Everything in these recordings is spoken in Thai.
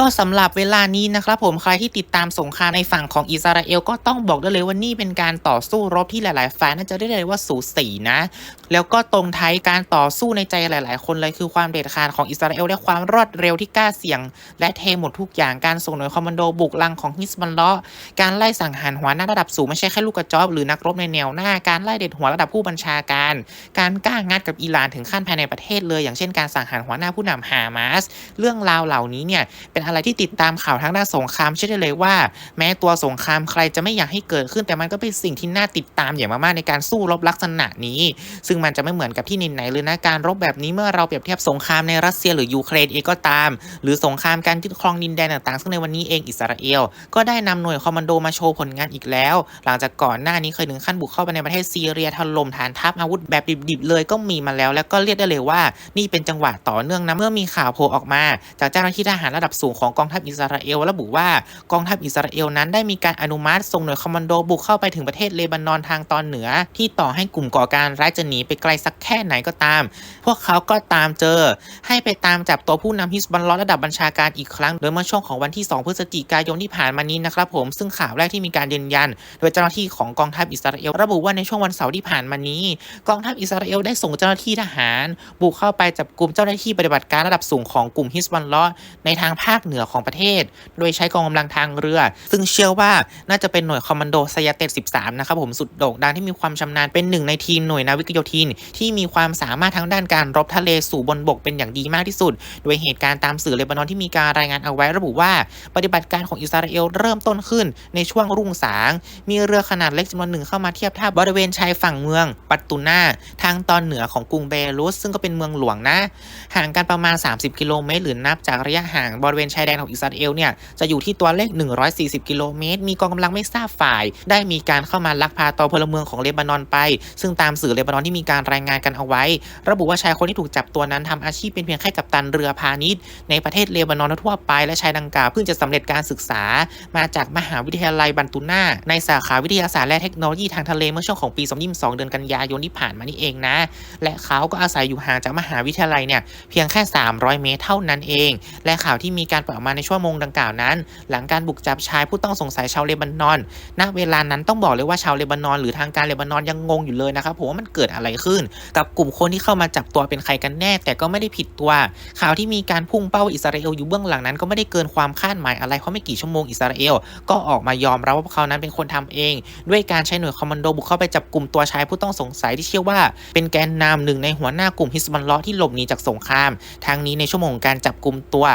ก็สำหรับเวลานี้นะครับผมใครที่ติดตามสงครามในฝั่งของอิสราเอลก็ต้องบอกได้เลยว่านี่เป็นการต่อสู้รบที่หลาย ๆ ฝ่ายน่าจะได้เลยว่าสูสีนะ แล้วก็ตรงท้ายการต่อสู้ในใจหลาย ๆ คนเลยคือความเด็ดขาดของอิสราเอลและความรวดเร็วที่กล้าเสี่ยง และเทหมดทุกอย่างการส่งหน่วยคอมมานโดบุกลังของฮิสบัลเลาะการไล่สังหารหัวหน้าระดับสูงไม่ใช่แค่ลูกกระจอกหรือนักรบในแนวหน้าการไล่เด็ดหัวระดับผู้บัญชาการ การกล้างัดกับอิหร่านถึงขั้นภายในประเทศเลย อย่างเช่นการสังหารหัวหน้าผู้นำฮามาสเรื่องราวเหล่านี้เนี่ยเป็นอะไรที่ติดตามข่าวทั้งด้านสงครามเชื่อได้เลยว่า แม้ตัวสงครามใครจะไม่อยากให้เกิดขึ้น แต่มันก็เป็นสิ่งที่น่าติดตามอย่างมากๆในการสู้รบลักษณะนี้ ซึ่งมันจะไม่เหมือนกับที่ไหนๆเลยนะการรบแบบนี้เมื่อเราเปรียบเทียบสงครามในรัสเซียหรือยูเครนเองก็ตาม หรือสงครามการยึดครองดินแดนต่างๆ ซึ่งในวันนี้เองอิสราเอล ก็ได้นำหน่วยคอมมานโดมาโชว์ผลงานอีกแล้ว หลังจากก่อนหน้านี้เคยถึงขั้นบุกเข้าไปในประเทศซีเรียถล่มฐานทัพอาวุธแบบดิบๆเลยก็มีมาแล้ว แล้วก็เรียกได้เลยว่า นี่เป็นจังหวะต่อเนื่องนะเมื่อมีข่าวโผล่ออกมา จากเจ้าหน้าที่ทหารระดับสูงของกองทัพอิสราเอลระบุว่ากองทัพอิสราเอลนั้นได้มีการอนุมัติส่งหน่วยคอมมานโดบุกเข้าไปถึงประเทศเลบานอนทางตอนเหนือ ที่ต่อให้กลุ่มก่อการร้ายจะหนีไปไกลสักแค่ไหนก็ตาม พวกเขาก็ตามเจอ ให้ไปตามจับตัวผู้นำฮิสบัลลาะห์ระดับบัญชาการอีกครั้ง โดยเมื่อช่วงของวันที่ 2 พฤศจิกายนที่ผ่านมานี้นะครับผมซึ่งข่าวแรกที่มีการยืนยัน โดยเจ้าหน้าที่ของกองทัพอิสราเอลระบุว่าในช่วงวันเสาร์ที่ผ่านมานี้ กองทัพอิสราเอลได้ส่งเจ้าหน้าที่ทหาร บุกเข้าไปจับกลุ่มเจ้าหน้าที่ปฏิบัติการระดับสูงของกลุ่มฮิสบัลลาะห์ในทางภาคเหนือของประเทศ โดยใช้กองกำลังทางเรือ ซึ่งเชื่อว่าน่าจะเป็นหน่วยคอมมานโดสยาเต็ด13 นะครับผมสุดโด่งดังที่มีความชำนาญเป็นหนึ่งในทีมหน่วยนาวิกโยธิน ที่มีความสามารถทางด้านการรบทะเลสู่บนบกเป็นอย่างดีมากที่สุด โดยเหตุการณ์ตามสื่อเลบานอนที่มีการรายงานเอาไว้ระบุว่า ปฏิบัติการของอิสราเอลเริ่มต้นขึ้นในช่วงรุ่งสาง มีเรือขนาดเล็กจำนวนหนึ่งเข้ามาเทียบท่าบริเวณชายฝั่งเมืองปัตตุนาทางตอนเหนือของกรุงเบรุสซึ่งก็เป็นเมืองหลวงนะ ห่างกันประมาณ 30 กิโลเมตรหรือนับจากระยะห่างบริเวณชายแดนของอิสราเอลเนี่ยจะอยู่ที่ตัวเลข 140 กิโลเมตร มีกองกำลังไม่ทราบฝ่าย ได้มีการเข้ามาลักพาตัวพลเมืองของเลบานอนไป ซึ่งตามสื่อเลบานอนที่มีการรายงานกันเอาไว้ ระบุว่าชายคนที่ถูกจับตัวนั้นทำอาชีพเป็นเพียงแค่กัปตันเรือพาณิชย์ ในประเทศเลบานอนทั่วไปและชายดังกล่าวเพิ่งจะสำเร็จการศึกษา มาจากมหาวิทยาลัยบันตุน่าในสาขาวิทยาศาสตร์และเทคโนโลยีทางทะเลเมื่อช่วงของปี 2022 เดือนกันยายนที่ผ่านมานี่เองนะ และเขาก็อาศัยอยู่ห่างจากมหาวิทยาลัยเนี่ยเพียงแค่ 300 เมตรเท่านั้นเอง และข่าวที่มีการปล่อยออกมาในชั่วโมงดังกล่าวนั้น หลังการบุกจับชายผู้ต้องสงสัยชาวเลบานอน ณ เวลานั้นต้องบอกเลยว่าชาวเลบานอน หรือทางการเลบานอนยังงงอยู่เลยนะครับผมว่ามันเกิดอะไรขึ้น กับกลุ่มคนที่เข้ามาจับตัวเป็นใครกันแน่ แต่ก็ไม่ได้ผิดตัว ข่าวที่มีการพุ่งเป้าอิสราเอลอยู่เบื้องหลังนั้นก็ไม่ได้เกินความคาดหมายอะไรเพราะไม่กี่ชั่วโมงอิสราเอลก็ออกมายอมรับว่าพวกเขานั้นเป็นคนทำเอง ด้วยการใช้หน่วยคอมมานโดบุกเข้าไปจับกลุ่มตัวชายผู้ต้องสงสัยที่เชื่อว่า เป็นแกนนำหนึ่งในหัวหน้ากลุ่มฮิสบัลลาะห์ที่หลบหนีจากสงครามทางนี้ในชั่วโมงการจับกลุ่มตัว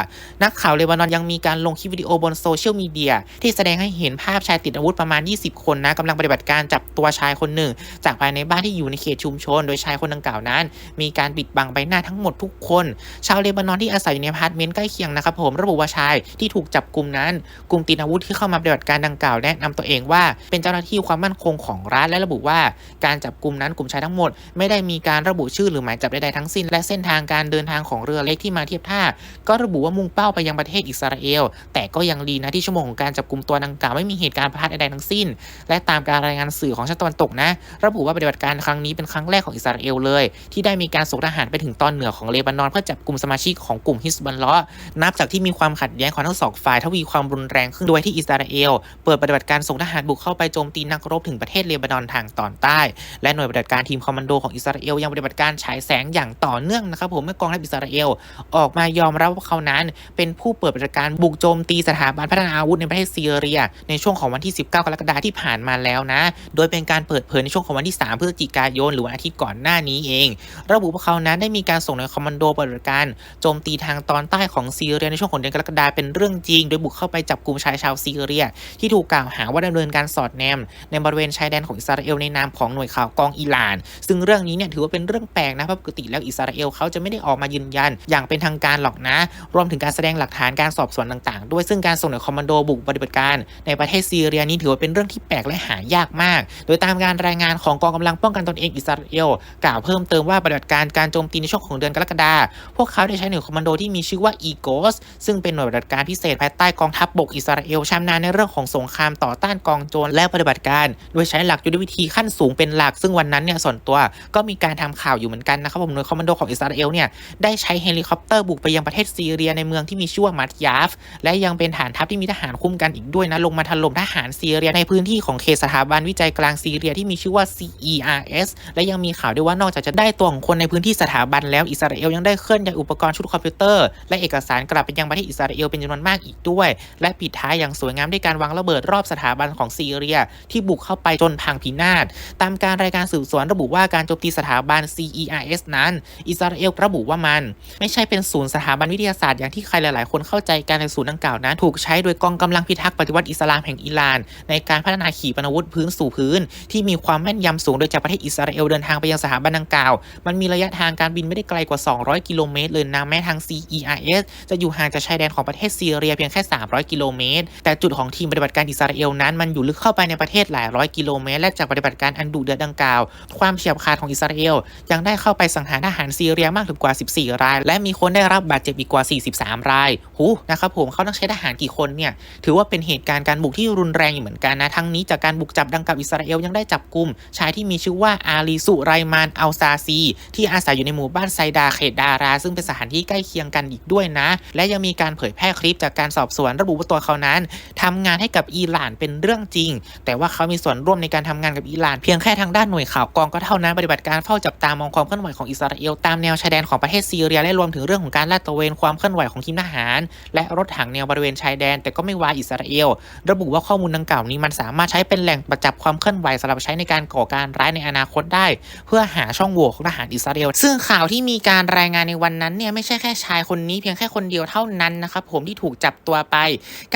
นักข่าวเลเลบานอนยังมีการลงคลิปวิดีโอบนโซเชียลมีเดียที่แสดงให้เห็นภาพชายติดอาวุธประมาณ 20 คนนะกำลังปฏิบัติการจับตัวชายคนหนึ่ง จากภายในบ้านที่อยู่ในเขตชุมชน โดยชายคนดังกล่าวนั้น มีการปิดบังใบหน้าทั้งหมดทุกคน ชาวเลบานอนที่อาศัยอยู่ในพาร์ตเมนต์ใกล้เคียงนะครับผมระบุว่าชายที่ถูกจับกลุ่มนั้นกลุ่มติดอาวุธที่เข้ามาปฏิบัติการดังกล่าวแนะนำตัวเองว่าเป็นเจ้าหน้าที่ความมั่นคงของรัฐและระบุว่า การจับกลุ่มนั้นกลุ่มชายทั้งหมด ไม่ได้มีการระบุชื่อหรือหมายจับใดๆทั้งสิ้น และเส้นทางการเดินทางของเรือเล็กที่มาเทียบท่า ก็ระบุว่ามุ่งเป้าไปยังประเทศอิสราเอล แต่ก็ยังดีนะที่ชั่วโมงของการจับกลุ่มตัวดังกล่าวไม่มีเหตุการณ์พลาดใดๆทั้งสิ้น และตามการรายงานสื่อของชาติตะวันตกนะ ระบุว่าปฏิบัติการครั้งนี้เป็นครั้งแรกของอิสราเอลเลย ที่ได้มีการส่งทหารไปถึงตอนเหนือของเลบานอน เพื่อจับกลุ่มสมาชิกของกลุ่มฮิสบัลลาะห์นับจากที่มีความขัดแย้งของทั้งสองฝ่ายทวีความรุนแรงขึ้นโดยที่อิสราเอล เปิดปฏิบัติการส่งทหารบุกเข้าไปโจมตีนักรบถึงประเทศเลบานอนทางตอนใต้ และหน่วยปฏิบัติการทีมคอมมานโดของอิสราเอลยังปฏิบัติการฉายแสงอย่างต่อเนื่องนะครับผมเมื่อกองทัพอิสราเอล ออกมายอมรับว่าเขานั้นเป็นผู้เปิดปฏิบัติการบุกโจมตีสถาบันพัฒนาอาวุธในประเทศซีเรีย ในช่วงของวันที่ 19 กรกฎาคมที่ผ่านมาแล้วนะ โดยเป็นการเปิดเผยในช่วงของวันที่ 3 พฤศจิกายน หรือวันอาทิตย์ก่อนหน้านี้เอง ระบุว่าเขานั้นได้มีการส่งหน่วยคอมมานโดปฏิบัติการโจมตีทางตอนใต้ของซีเรียในช่วงของเดือนกรกฎาคมเป็นเรื่องจริง โดยบุกเข้าไปจับกลุ่มชายชาวซีเรีย ที่ถูกกล่าวหาว่าดำเนินการสอดแนม ในบริเวณชายแดนของอิสราเอลในนามของหน่วยข่าวกองอิหร่าน ซึ่งเรื่องนี้เนี่ยถือว่าเป็นเรื่องแปลกนะเพราะปกติแล้วอิสราเอลเขาจะไม่ได้ออกมายืนยัน อย่างเป็นทางการหรอกนะ รวมถึงการแสดงหลักฐานการสอบสวนต่างๆ ด้วยซึ่งการส่งหน่วยคอมมานโดบุกปฏิบัติการในประเทศซีเรียนี้ถือว่าเป็นเรื่องที่แปลกและหายากมาก โดยตามการรายงานของกองกำลังป้องกันตนเองอิสราเอลกล่าวเพิ่มเติมว่าปฏิบัติการการโจมตีในช่วงของเดือนกรกฎาคมพวกเขาได้ใช้หน่วยคอมมานโดที่มีชื่อว่าอีโกสซึ่งเป็นหน่วยปฏิบัติการพิเศษภายใต้กองทัพบบกอิสราเอลชำนาญในเรื่องของสงครามต่อต้านกองโจรและปฏิบัติการ โดยใช้หลักยุทธวิธีขั้นสูงเป็นหลัก ซึ่งวันนั้นเนี่ยส่วนตัวก็มีการทำข่าวอยู่เหมือนกันนะครับผมหน่วยคอมมานโดของอิสราเอลเนี่ยได้ใช้เฮลิคอปเตอร์บุกไปยังประเทศซีเรียในเมืองที่มีชื่อว่ามัดยาฟ และยังเป็นฐานทัพที่มีทหารคุ้มกันอีกด้วยนะ ลงมาถล่มทหารซีเรียในพื้นที่ของเขตสถาบันวิจัยกลางซีเรียที่มีชื่อว่า CERS และยังมีข่าวด้วยว่านอกจากจะได้ตัวของคนในพื้นที่สถาบันแล้วอิสราเอลยังได้เคลื่อนย้ายอุปกรณ์ชุดคอมพิวเตอร์ และเอกสารกลับไปยังประเทศอิสราเอลเป็นจำนวนมากอีกด้วย และปิดท้ายอย่างสวยงามด้วยการวางระเบิดรอบสถาบันของซีเรีย ที่บุกเข้าไปจนพังพินาศตามการรายการสืบสวนระบุว่าการโจมตีสถาบัน CERS นั้น อิสราเอลระบุว่ามัน ไม่ใช่เป็นศูนย์สถาบันวิทยาศาสตร์อย่างที่ใครหลาย ๆ คนเข้าใจการในศูนย์ดังกล่าวนั้น ถูกใช้โดยกองกำลังพิทักษ์ปฏิวัติอิสลามแห่งอิหร่าน ในการพัฒนาขีปนาวุธพื้นสู่พื้น ที่มีความแม่นยำสูงโดยจากประเทศอิสราเอลเดินทางไปยังสถาบันดังกล่าว มันมีระยะทางการบินไม่ได้ไกลกว่า 200 กิโลเมตรเลยนะแม้ทาง CERS จะอยู่ห่างจากชายแดนของประเทศซีเรียเพียงแค่ 300 กิโลเมตร แต่จุดของทีมปฏิบัติการอิสราเอลนั้นมันอยู่ลึกเข้าไปในประเทศหลายร้อยกิโลเมตร และจากปฏิบัติการอันดุเดือดดังกล่าว ความเฉียบขาดของอิสราเอลยังได้เข้าไปสังหารทหารซีเรียมากถึงกว่า 14 ราย และมีคนได้รับบาดเจ็บอีกกว่า 43 รายหูนะครับผมเขาต้องใช้ทหารกี่คนเนี่ยถือว่าเป็นเหตุการณ์การบุกที่รุนแรงอยู่เหมือนกันนะทั้งนี้จากการบุกจับดังกล่าวอิสราเอลยังได้จับกลุ่มชายที่มีชื่อว่าอาลีสุไรมานอัลซาซี ที่อาศัยอยู่ในหมู่บ้านไซดาเขตดารา ซึ่งเป็นสถานที่ใกล้เคียงกันอีกด้วยนะ และยังมีการเผยแพร่คลิปจากการสอบสวนระบุว่าตัวเขานั้นทำงานให้กับอิหร่านเป็นเรื่องจริง แต่ว่าเขามีส่วนร่วมในการทำงานกับอิหร่านเพียงแค่ทางด้านหน่วยข่าวกองก็เท่านั้นปฏิบัติการเฝ้าจับตามองความเคลื่อนไหวของอิสราเอลตามแนวชายแดนของประเทศซีเรียและรวมถึงเรื่องของการลาดตระเวนความเคลื่อนไหวของทีมทหารและรถถังแนวบริเวณชายแดน แต่ก็ไม่วายอิสราเอล ระบุว่าข้อมูลดังกล่าวนี้มันสามารถใช้เป็นแหล่งประจับความเคลื่อนไหวสำหรับใช้ในการก่อการร้ายในอนาคตได้ เพื่อหาช่องโหว่ของทหารอิสราเอล ซึ่งข่าวที่มีการรายงานในวันนั้นเนี่ยไม่ใช่แค่ชายคนนี้เพียงแค่คนเดียวเท่านั้นนะครับผมที่ถูกจับตัวไป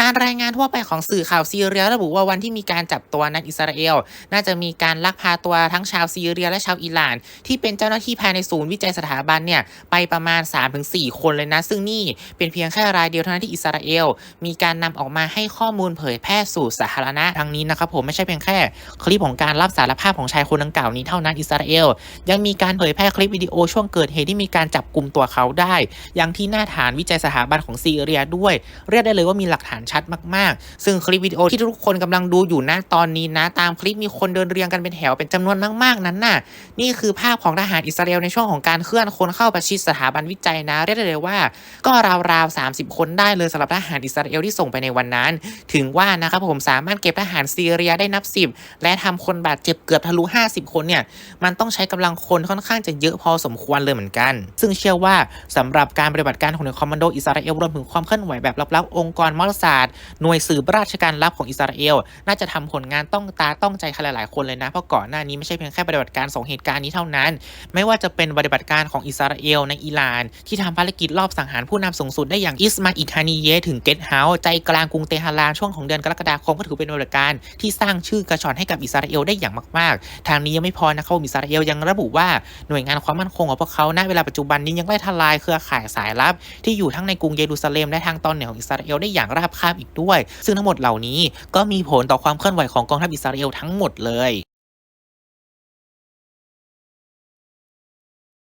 การรายงานทั่วไปของสื่อข่าวซีเรีย ระบุว่าวันที่มีการจับตัวนั้นอิสราเอล น่าจะมีการลักพาตัวทั้งชาวซีเรียและชาวอิหร่าน ที่เป็นเจ้าหน้าที่ภายในศูนย์วิจัยสถาบันเนี่ยไปประมาณ 3-4 คนเลยนะ ซึ่งนี่เป็นเพียงแค่รายเดียวเท่านั้นที่อิสราเอล มีการนำออกมาให้ข้อมูลเผยแพร่สู่สาธารณะทางนี้นะครับผมไม่ใช่เพียงแค่ คลิปของการรับสารภาพของชายคนดังกล่าวนี้เท่านั้นอิสราเอล ยังมีการเผยแพร่คลิปวิดีโอช่วงเกิดเหตุที่มีการจับกลุ่มตัวเขาได้ ยังที่หน้าฐานวิจัยสถาบันของซีเรียด้วย เรียกได้เลยว่ามีหลักฐานชัดมากๆ ซึ่งคลิปวิดีโอที่ทุกคนกำลังดูอยู่ณตอนนี้นะ ตามคลิปมีคนเดินเรียงกันเป็นแถวเป็นจำนวนมาก ๆนั้นน่ะนี่คือภาพของทหารอิสราเอลในช่วงของการเคลื่อนคนเข้าประชิดสถาบันวิจัยนะ เรียกได้เลยว่าก็ราวๆ30คนได้เลยสำหรับทหารอิสราเอลที่ส่งไปในวันนั้น ถึงว่านะครับผมสามารถเก็บทหารซีเรียได้นับสิบและทำคนบาดเจ็บเกือบทะลุ 50 คนเนี่ยมันต้องใช้กำลังคนค่อนข้างจะเยอะพอสมควรเลยเหมือนกัน ซึ่งเชื่อว่าสำหรับการปฏิบัติการของหน่วยคอมมานโดอิสราเอลรวมถึงความเคลื่อนไหวแบบลับๆองค์กรมอสซาดหน่วยสืบราชการลับของอิสราเอลน่าจะทำผลงานต้องตาต้องใจใครหลายๆคนเลยนะเพราะก่อนหน้านี้ไม่ใช่เพียงแค่ปฏิบัติการสองเหตุการณ์นี้เท่านั้น ไม่ว่าจะเป็นปฏิบัติการของอิสราเอลในอิหร่าน ที่ทำภารกิจรอบสังหารผู้นำสูงสุดได้อย่างอิสมาอิลฮานีเยถึงเกตเฮาส์ใจกลางกรุงเตหะรานช่วงของเดือนกรกฎาคมก็ถือเป็นปฏิบัติการที่สร้างชื่อกระชอนให้กับอิสราเอลได้อย่างมาก ๆ ทางนี้ยังไม่พอนะครับอิสราเอลยังระบุว่าหน่วยงานความมั่นคงของพวกเขาณเวลาปัจจุบันนี้ยังไล่ทลายเครือข่ายสายลับ ที่อยู่ทั้งในกรุงเยรูซาเล็มและทางตอนเหนือของอิสราเอลได้อย่างราบคาบอีกด้วย ซึ่งทั้งหมดเหล่านี้ก็มีผลต่อความเคลื่อนไหวของกองทัพอิสราเอลทั้งหมดเลย